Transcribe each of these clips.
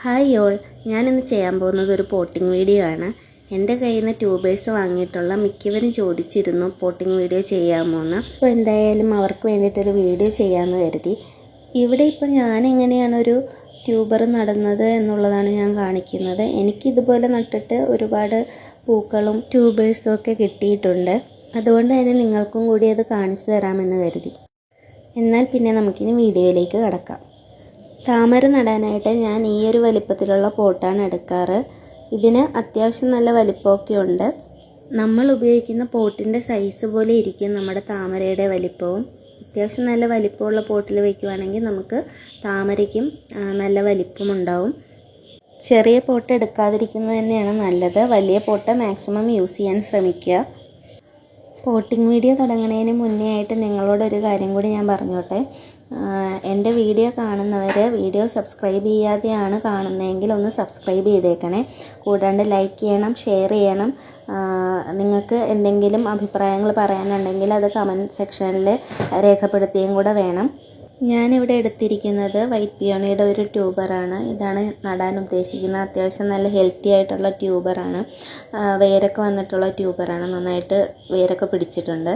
Hi y'all ഞാനിന്ന് ചെയ്യാൻ പോകുന്നത് ഒരു പോട്ടിംഗ് വീഡിയോ ആണ്. എന്റെ കയ്യിൽ നിന്ന് ട്യൂബേഴ്സ് വാങ്ങിയിട്ടുള്ള മിക്കവരും ചോദിച്ചിരുന്നു പോട്ടിംഗ് വീഡിയോ ചെയ്യാമോ എന്ന്. അപ്പോൾ എന്തായാലും അവർക്ക് വേണ്ടിയിട്ടൊരു വീഡിയോ ചെയ്യാമെന്ന് കരുതി. ഇവിടെ ഇപ്പോൾ ഞാൻ എങ്ങനെയാണ് ഒരു ട്യൂബർ നടുന്നത് എന്നുള്ളതാണ് ഞാൻ കാണിക്കുന്നത്. എനിക്കിതുപോലെ നട്ടിട്ട് ഒരുപാട് പൂക്കളും ട്യൂബേഴ്സും ഒക്കെ കിട്ടിയിട്ടുണ്ട്. അതുകൊണ്ട് തന്നെ നിങ്ങൾക്കും കൂടി അത് കാണിച്ചു തരാമെന്ന് കരുതി. എന്നാൽ പിന്നെ നമുക്കിനി വീഡിയോയിലേക്ക് കടക്കാം. താമര നടാനായിട്ട് ഞാൻ ഈ ഒരു വലിപ്പത്തിലുള്ള പോട്ടാണ് എടുക്കാറ്. ഇതിന് അത്യാവശ്യം നല്ല വലിപ്പമൊക്കെ ഉണ്ട്. നമ്മൾ ഉപയോഗിക്കുന്ന പോട്ടിന്റെ സൈസ് പോലെ ഇരിക്കും നമ്മുടെ താമരയുടെ വലിപ്പവും. അത്യാവശ്യം നല്ല വലിപ്പമുള്ള പോട്ടിൽ വയ്ക്കുവാണെങ്കിൽ നമുക്ക് താമരയ്ക്കും നല്ല വലിപ്പം ഉണ്ടാവും. ചെറിയ പോട്ട് എടുക്കാതിരിക്കുന്നത് തന്നെയാണ് നല്ലത്. വലിയ പോട്ട് മാക്സിമം യൂസ് ചെയ്യാൻ ശ്രമിക്കുക. പോട്ടിംഗ് വീഡിയോ തുടങ്ങുന്നതിന് മുന്നേ ആയിട്ട് നിങ്ങളോടൊരു കാര്യം കൂടി ഞാൻ പറഞ്ഞോട്ടെ. എന്റെ വീഡിയോ കാണുന്നവർ വീഡിയോ സബ്സ്ക്രൈബ് ചെയ്യാതെയാണ് കാണുന്നതെങ്കിൽ ഒന്ന് സബ്സ്ക്രൈബ് ചെയ്തേക്കണേ. കൂടാണ്ട് ലൈക്ക് ചെയ്യണം ഷെയർ ചെയ്യണം. നിങ്ങൾക്ക് എന്തെങ്കിലും അഭിപ്രായങ്ങൾ പറയാനുണ്ടെങ്കിൽ അത് കമന്റ് സെക്ഷനിൽ രേഖപ്പെടുത്തുകയും കൂടെ വേണം. ഞാനിവിടെ എടുത്തിരിക്കുന്നത് വൈറ്റ് പിയോണിയുടെ ഒരു ട്യൂബറാണ്. ഇതാണ് നടാൻ ഉദ്ദേശിക്കുന്നത് അത്യാവശ്യം നല്ല ഹെൽത്തി ആയിട്ടുള്ള ട്യൂബറാണ്. വേരൊക്കെ വന്നിട്ടുള്ള ട്യൂബറാണ്. നന്നായിട്ട് വേരൊക്കെ പിടിച്ചിട്ടുണ്ട്.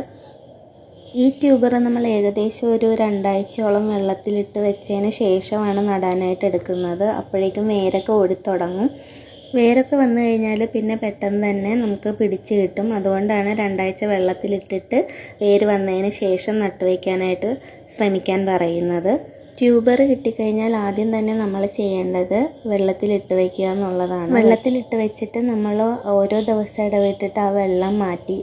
ഈ ട്യൂബർ നമ്മൾ ഏകദേശം ഒരു രണ്ടാഴ്ചയോളം വെള്ളത്തിലിട്ട് വെച്ചതിന് ശേഷമാണ് നടാനായിട്ട് എടുക്കുന്നത്. അപ്പോഴേക്കും വേരൊക്കെ ഓടിത്തുടങ്ങും വേരൊക്കെ വന്നു കഴിഞ്ഞാൽ പിന്നെ പെട്ടെന്ന് തന്നെ നമുക്ക് പിടിച്ച് കിട്ടും. അതുകൊണ്ടാണ് രണ്ടാഴ്ച വെള്ളത്തിലിട്ടിട്ട് വേര് വന്നതിന് ശേഷം നട്ടുവയ്ക്കാനായിട്ട് ശ്രമിക്കാൻ പറയുന്നത്. ട്യൂബർ കിട്ടിക്കഴിഞ്ഞാൽ ആദ്യം തന്നെ നമ്മൾ ചെയ്യേണ്ടത് വെള്ളത്തിലിട്ട് വയ്ക്കുക എന്നുള്ളതാണ്. വെള്ളത്തിലിട്ട് വെച്ചിട്ട് നമ്മൾ ഓരോ ദിവസം ഇടവിട്ടിട്ട് ആ വെള്ളം മാറ്റി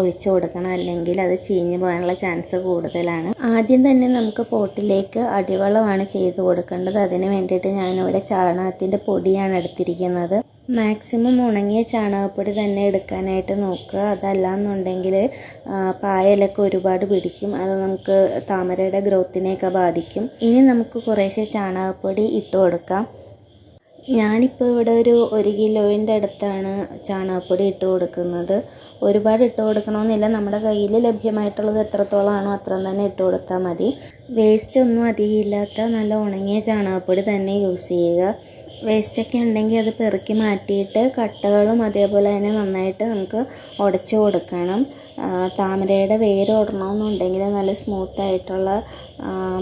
ഒഴിച്ചു കൊടുക്കണം. അല്ലെങ്കിൽ അത് ചീഞ്ഞു പോകാനുള്ള ചാൻസ് കൂടുതലാണ്. ആദ്യം തന്നെ നമുക്ക് പോട്ടിലേക്ക് അടിവളമാണ് ചെയ്ത് കൊടുക്കേണ്ടത്. അതിന് വേണ്ടിയിട്ട് ഞാനിവിടെ ചാണകത്തിന്റെ പൊടിയാണ് എടുത്തിരിക്കുന്നത്. മാക്സിമം ഉണങ്ങിയ ചാണകപ്പൊടി തന്നെ എടുക്കാനായിട്ട് നോക്കുക. അതല്ലാന്നുണ്ടെങ്കിൽ പായലൊക്കെ ഒരുപാട് പിടിക്കും. അത് നമുക്ക് താമരയുടെ ഗ്രോത്തിനെയൊക്കെ ബാധിക്കും. ഇനി നമുക്ക് കുറേശ്ശെ ചാണകപ്പൊടി ഇട്ട് കൊടുക്കാം. ഞാനിപ്പോൾ ഇവിടെ ഒരു ഒരു കിലോയിന്റെ അടുത്താണ് ചാണകപ്പൊടി ഇട്ട് കൊടുക്കുന്നത്. ഒരുപാട് ഇട്ട് കൊടുക്കണമെന്നില്ല നമ്മുടെ കയ്യിൽ ലഭ്യമായിട്ടുള്ളത് എത്രത്തോളമാണോ അത്രയും തന്നെ ഇട്ട് കൊടുത്താൽ മതി. വേസ്റ്റ് ഒന്നും അധികം ഇല്ലാത്ത നല്ല ഉണങ്ങിയ ചാണകപ്പൊടി തന്നെ യൂസ് ചെയ്യുക. വേസ്റ്റൊക്കെ ഉണ്ടെങ്കിൽ അത് പെറുക്കി മാറ്റിയിട്ട് കട്ടകളും അതേപോലെ തന്നെ നന്നായിട്ട് നമുക്ക് ഉടച്ചു കൊടുക്കണം. താമരയുടെ വേര് ഓടണമെന്നുണ്ടെങ്കിൽ നല്ല സ്മൂത്തായിട്ടുള്ള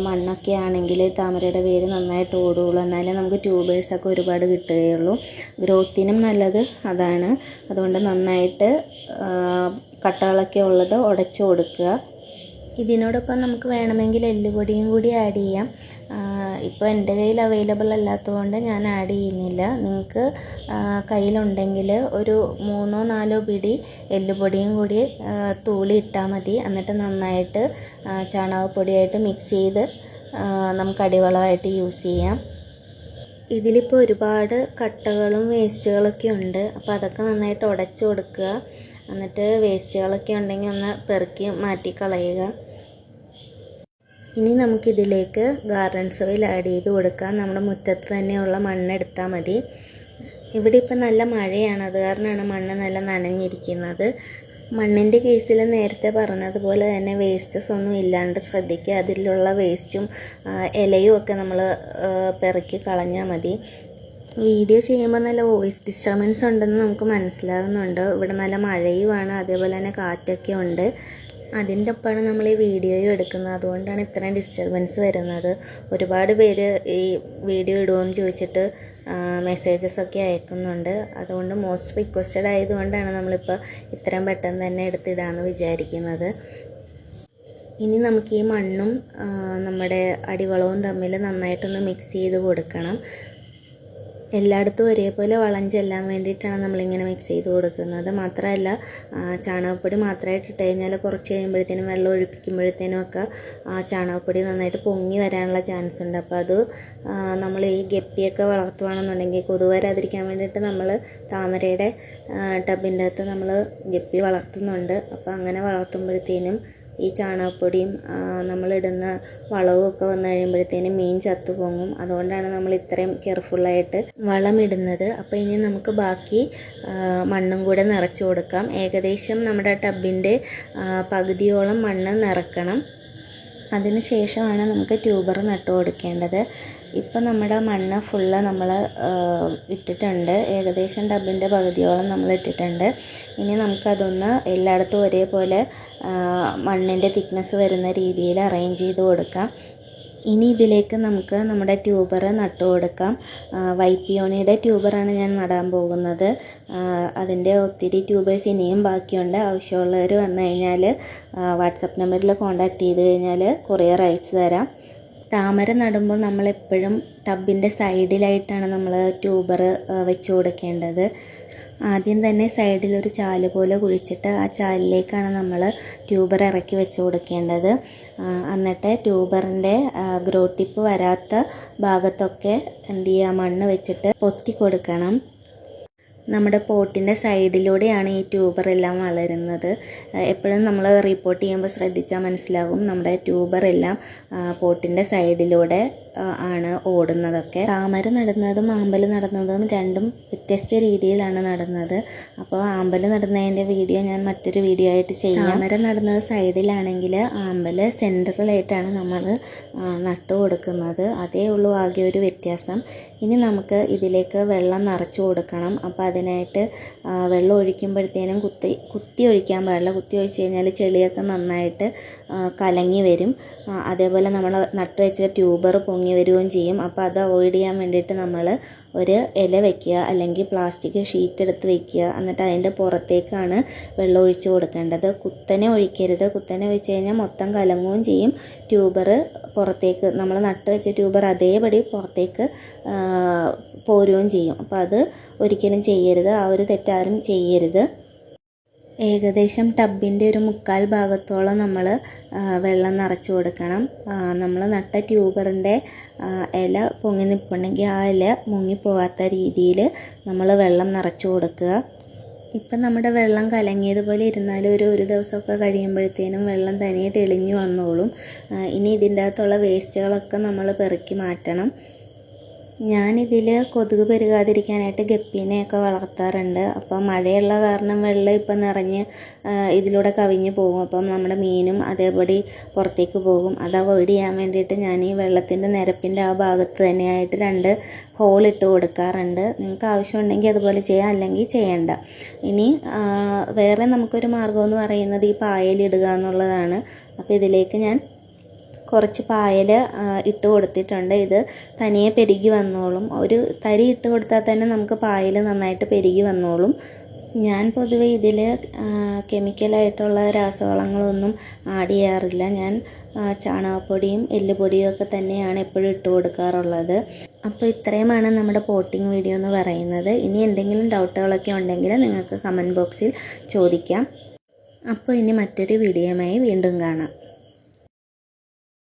മണ്ണൊക്കെ ആണെങ്കിൽ താമരയുടെ വേര് നന്നായിട്ട് ഓടുകയുള്ളൂ. എന്നാലേ നമുക്ക് ട്യൂബേഴ്സൊക്കെ ഒരുപാട് കിട്ടുകയുള്ളൂ. ഗ്രോത്തിനും നല്ലത് അതാണ്. അതുകൊണ്ട് നന്നായിട്ട് കട്ടകളൊക്കെ ഉള്ളത് ഉടച്ചു കൊടുക്കുക. ഇതിനോടൊപ്പം നമുക്ക് വേണമെങ്കിൽ എല്ലുപൊടിയും കൂടി ആഡ് ചെയ്യാം. ഇപ്പോൾ എന്റെ കയ്യിൽ അവൈലബിൾ അല്ലാത്തതുകൊണ്ട് ഞാൻ ആഡ് ചെയ്യുന്നില്ല. നിങ്ങൾക്ക് കയ്യിലുണ്ടെങ്കിൽ ഒരു മൂന്നോ നാലോ പിടി എല്ലുപൊടിയും കൂടി തൂളി ഇട്ടാൽ മതി. എന്നിട്ട് നന്നായിട്ട് ചാണകപ്പൊടിയായിട്ട് മിക്സ് ചെയ്ത് നമുക്ക് അടിവളമായിട്ട് യൂസ് ചെയ്യാം. ഇതിലിപ്പോൾ ഒരുപാട് കട്ടകളും വേസ്റ്റുകളൊക്കെ ഉണ്ട്. അപ്പോൾ അതൊക്കെ നന്നായിട്ട് ഉടച്ചു കൊടുക്കുക. എന്നിട്ട് വേസ്റ്റുകളൊക്കെ ഉണ്ടെങ്കിൽ ഒന്ന് പെറുക്കി മാറ്റി കളയുക. ഇനി നമുക്കിതിലേക്ക് ഗാർഡൻ സോയിൽ ആഡ് ചെയ്ത് കൊടുക്കാം. നമ്മുടെ മുറ്റത്ത് തന്നെയുള്ള മണ്ണ് എടുത്താൽ മതി. ഇവിടെ ഇപ്പം നല്ല മഴയാണ്. അത് കാരണമാണ് മണ്ണ് നല്ല നനഞ്ഞിരിക്കുന്നത്. മണ്ണിന്റെ കേസിൽ നേരത്തെ പറഞ്ഞതുപോലെ തന്നെ വേസ്റ്റസ് ഒന്നും ഇല്ലാണ്ട് ശ്രദ്ധിക്കുക. അതിലുള്ള വേസ്റ്റും ഇലയും ഒക്കെ നമ്മൾ പെറുക്കി കളഞ്ഞാൽ മതി. വീഡിയോ ചെയ്യുമ്പോൾ നല്ല വോയിസ് ഡിസ്റ്റർബൻസ് ഉണ്ടെന്ന് നമുക്ക് മനസ്സിലാകുന്നുണ്ട് ഇവിടെ നല്ല മഴയുമാണ്. അതേപോലെ തന്നെ കാറ്റൊക്കെ ഉണ്ട്. അതിന്റെ ഒപ്പമാണ് നമ്മൾ ഈ വീഡിയോയും എടുക്കുന്നത്. അതുകൊണ്ടാണ് ഇത്രയും ഡിസ്റ്റർബൻസ് വരുന്നത്. ഒരുപാട് പേര് ഈ വീഡിയോ ഇടുമെന്ന് ചോദിച്ചിട്ട് മെസ്സേജസ് ഒക്കെ അയക്കുന്നുണ്ട്. അതുകൊണ്ട് മോസ്റ്റ് റിക്വസ്റ്റഡ് ആയതുകൊണ്ടാണ് നമ്മളിപ്പോൾ ഇത്രയും പെട്ടെന്ന് തന്നെ എടുത്തിടാമെന്ന് വിചാരിക്കുന്നത്. ഇനി നമുക്ക് ഈ മണ്ണും നമ്മുടെ അടിവളവും തമ്മിൽ നന്നായിട്ടൊന്ന് മിക്സ് ചെയ്ത് കൊടുക്കണം. എല്ലായിടത്തും ഒരേപോലെ വളം ചെല്ലാൻ വേണ്ടിയിട്ടാണ് നമ്മളിങ്ങനെ മിക്സ് ചെയ്ത് കൊടുക്കുന്നത്. മാത്രമല്ല ചാണകപ്പൊടി മാത്രമായിട്ട് ഇട്ട് കഴിഞ്ഞാൽ കുറച്ച് കഴിയുമ്പോഴത്തേനും വെള്ളം ഒഴിപ്പിക്കുമ്പോഴത്തേനും ഒക്കെ ചാണകപ്പൊടി നന്നായിട്ട് പൊങ്ങി വരാനുള്ള ചാൻസ് ഉണ്ട്. അപ്പോൾ അത് നമ്മൾ ഈ ഗപ്പിയൊക്കെ വളർത്തുകയാണെന്നുണ്ടെങ്കിൽ കൊതുക് വരാതിരിക്കാൻ വേണ്ടിയിട്ട് നമ്മൾ താമരയുടെ ടബിന്റെ അകത്ത് നമ്മൾ ഗപ്പി വളർത്തുന്നുണ്ട്. അപ്പോൾ അങ്ങനെ വളർത്തുമ്പോഴത്തേനും ഈ ചാണകപ്പൊടിയും നമ്മളിടുന്ന വളവും ഒക്കെ വന്നു കഴിയുമ്പോഴത്തേനും മീൻ ചത്തു പൊങ്ങും അതുകൊണ്ടാണ് നമ്മൾ ഇത്രയും കെയർഫുള്ളായിട്ട് വളമിടുന്നത്. അപ്പോൾ ഇനി നമുക്ക് ബാക്കി മണ്ണും കൂടെ നിറച്ചു കൊടുക്കാം. ഏകദേശം നമ്മുടെ ടബിന്റെ പകുതിയോളം മണ്ണ് നിറക്കണം. അതിന് ശേഷമാണ് നമുക്ക് ട്യൂബർ നട്ടു കൊടുക്കേണ്ടത്. ഇപ്പം നമ്മുടെ മണ്ണ് ഫുള്ള് നമ്മൾ ഇട്ടിട്ടുണ്ട്. ഏകദേശം ഡബിന്റെ പകുതിയോളം നമ്മൾ ഇട്ടിട്ടുണ്ട്. ഇനി നമുക്കതൊന്ന് എല്ലായിടത്തും ഒരേപോലെ മണ്ണിന്റെ തിക്നെസ് വരുന്ന രീതിയിൽ അറേഞ്ച് ചെയ്ത് കൊടുക്കാം. ഇനി ഇതിലേക്ക് നമുക്ക് നമ്മുടെ ട്യൂബർ നട്ടു കൊടുക്കാം. വൈറ്റ് പിയോണിയുടെ ട്യൂബറാണ് ഞാൻ നടാൻ പോകുന്നത്. അതിന്റെ ഒത്തിരി ട്യൂബേഴ്സ് ഇനിയും ബാക്കിയുണ്ട്. ആവശ്യമുള്ളവർ വന്നു കഴിഞ്ഞാൽ വാട്സപ്പ് നമ്പറിൽ കോൺടാക്റ്റ് ചെയ്ത് കഴിഞ്ഞാൽ കൊറിയർ അയച്ചു തരാം. താമര നടുമ്പോൾ നമ്മളെപ്പോഴും ടബിന്റെ സൈഡിലായിട്ടാണ് നമ്മൾ ട്യൂബർ വെച്ച് കൊടുക്കേണ്ടത്. ആദ്യം തന്നെ സൈഡിലൊരു ചാൽ പോലെ കുഴിച്ചിട്ട് ആ ചാലിലേക്കാണ് നമ്മൾ ട്യൂബർ ഇറക്കി വെച്ച് കൊടുക്കേണ്ടത്. എന്നിട്ട് ട്യൂബറിന്റെ ഗ്രോ ടിപ്പ് വരാത്ത ഭാഗത്തൊക്കെ എന്ത് ചെയ്യുക മണ്ണ് വെച്ചിട്ട് പൊത്തി കൊടുക്കണം. നമ്മുടെ പോട്ടിന്റെ സൈഡിലൂടെയാണ് ഈ ട്യൂബർ എല്ലാം വളരുന്നത് എപ്പോഴും നമ്മൾ റിപ്പോർട്ട് ചെയ്യുമ്പോൾ ശ്രദ്ധിച്ചാൽ മനസ്സിലാകും നമ്മുടെ ട്യൂബർ എല്ലാം പോട്ടിന്റെ സൈഡിലൂടെ ആണ് ഓടുന്നതൊക്കെ. താമര നടുന്നതും ആമ്പൽ നടുന്നതും രണ്ടും വ്യത്യസ്ത രീതിയിലാണ് നടുന്നത്. അപ്പോൾ ആമ്പൽ നടുന്നതിന്റെ വീഡിയോ ഞാൻ മറ്റൊരു വീഡിയോ ആയിട്ട് ചെയ്യാം. താമര നടുന്നത് സൈഡിലാണെങ്കിൽ ആമ്പൽ സെന്ററിലായിട്ടാണ് നമ്മൾ നട്ടു കൊടുക്കുന്നത്. അതേ ഉള്ളൂ ആകെ ഒരു വ്യത്യാസം. ഇനി നമുക്ക് ഇതിലേക്ക് വെള്ളം നിറച്ചു കൊടുക്കണം. അപ്പോൾ അതിനായിട്ട് വെള്ളം ഒഴിക്കുമ്പോഴത്തേനും കുത്തി കുത്തി ഒഴിക്കാൻ പാടില്ല. കുത്തി ഒഴിച്ച് കഴിഞ്ഞാൽ ചെളിയൊക്കെ നന്നായിട്ട് കലങ്ങി വരും. അതേപോലെ നമ്മൾ നട്ടു വെച്ച ട്യൂബർ പൊങ്ങി വരികയും ചെയ്യും. അപ്പോൾ അത് അവോയ്ഡ് ചെയ്യാൻ വേണ്ടിയിട്ട് നമ്മൾ ഒരു ഇല വെക്കുക അല്ലെങ്കിൽ പ്ലാസ്റ്റിക് ഷീറ്റ് എടുത്ത് വെക്കുക. എന്നിട്ട് അതിന്റെ പുറത്തേക്കാണ് വെള്ളം ഒഴിച്ച് കൊടുക്കേണ്ടത്. കുത്തനെ ഒഴിക്കരുത്. കുത്തനെ ഒഴിച്ച് കഴിഞ്ഞാൽ മൊത്തം കലങ്ങുകയും ചെയ്യും. ട്യൂബർ പുറത്തേക്ക് നമ്മൾ നട്ട് വെച്ച ട്യൂബർ അതേപടി പുറത്തേക്ക് പോരുകയും ചെയ്യും. അപ്പോൾ അത് ഒരിക്കലും ചെയ്യരുത്. ആ ഒരു തെറ്റാരും ചെയ്യരുത്. ഏകദേശം ടബിന്റെ ഒരു മുക്കാൽ ഭാഗത്തോളം നമ്മൾ വെള്ളം നിറച്ചു കൊടുക്കണം. നമ്മൾ നട്ട ട്യൂബറിന്റെ ഇല പൊങ്ങി നിൽപ്പുണ്ടെങ്കിൽ ആ ഇല മുങ്ങിപ്പോകാത്ത രീതിയിൽ നമ്മൾ വെള്ളം നിറച്ചു കൊടുക്കുക. ഇപ്പം നമ്മുടെ വെള്ളം കലങ്ങിയതുപോലെ ഇരുന്നാലും ഒരു ഒരു ദിവസമൊക്കെ കഴിയുമ്പോഴത്തേനും വെള്ളം തനിയെ തെളിഞ്ഞു വന്നോളും. ഇനി ഇതിന്റെ അകത്തുള്ള വേസ്റ്റുകളൊക്കെ നമ്മൾ പെറുക്കി മാറ്റണം. ഞാനിതിൽ കൊതുക് പെരുകാതിരിക്കാനായിട്ട് ഗപ്പീനെയൊക്കെ വളർത്താറുണ്ട്. അപ്പം മഴയുള്ള കാരണം വെള്ളം ഇപ്പം നിറഞ്ഞ് ഇതിലൂടെ കവിഞ്ഞ് പോകും. അപ്പം നമ്മുടെ മീനും അതേപടി പുറത്തേക്ക് പോകും. അത് അവോയ്ഡ് ചെയ്യാൻ വേണ്ടിയിട്ട് ഞാൻ ഈ വെള്ളത്തിന്റെ നിരപ്പിന്റെ ആ ഭാഗത്ത് തന്നെയായിട്ട് രണ്ട് ഹോൾ ഇട്ട് കൊടുക്കാറുണ്ട്. നിങ്ങൾക്ക് ആവശ്യമുണ്ടെങ്കിൽ അതുപോലെ ചെയ്യാം അല്ലെങ്കിൽ ചെയ്യണ്ട. ഇനി വേറെ നമുക്കൊരു മാർഗം എന്ന് പറയുന്നത് ഈ പായലിടുക എന്നുള്ളതാണ്. അപ്പോൾ ഇതിലേക്ക് ഞാൻ കുറച്ച് പായൽ ഇട്ട് കൊടുത്തിട്ടുണ്ട്. ഇത് തനിയെ പെരുകി വന്നോളും. ഒരു തരി ഇട്ട് കൊടുത്താൽ തന്നെ നമുക്ക് പായൽ നന്നായിട്ട് പെരുകി വന്നോളും. ഞാൻ പൊതുവെ ഇതിൽ കെമിക്കലായിട്ടുള്ള രാസവളങ്ങളൊന്നും ആഡ് ചെയ്യാറില്ല. ഞാൻ ചാണകപ്പൊടിയും എല്ലുപൊടിയും ഒക്കെ തന്നെയാണ് എപ്പോഴും ഇട്ട് കൊടുക്കാറുള്ളത്. അപ്പോൾ ഇത്രയുമാണ് നമ്മുടെ പോട്ടിംഗ് വീഡിയോ എന്ന് പറയുന്നത്. ഇനി എന്തെങ്കിലും ഡൗട്ടുകളൊക്കെ ഉണ്ടെങ്കിൽ നിങ്ങൾക്ക് കമന്റ് ബോക്സിൽ ചോദിക്കാം. അപ്പോൾ ഇനി മറ്റൊരു വീഡിയോയുമായി വീണ്ടും കാണാം.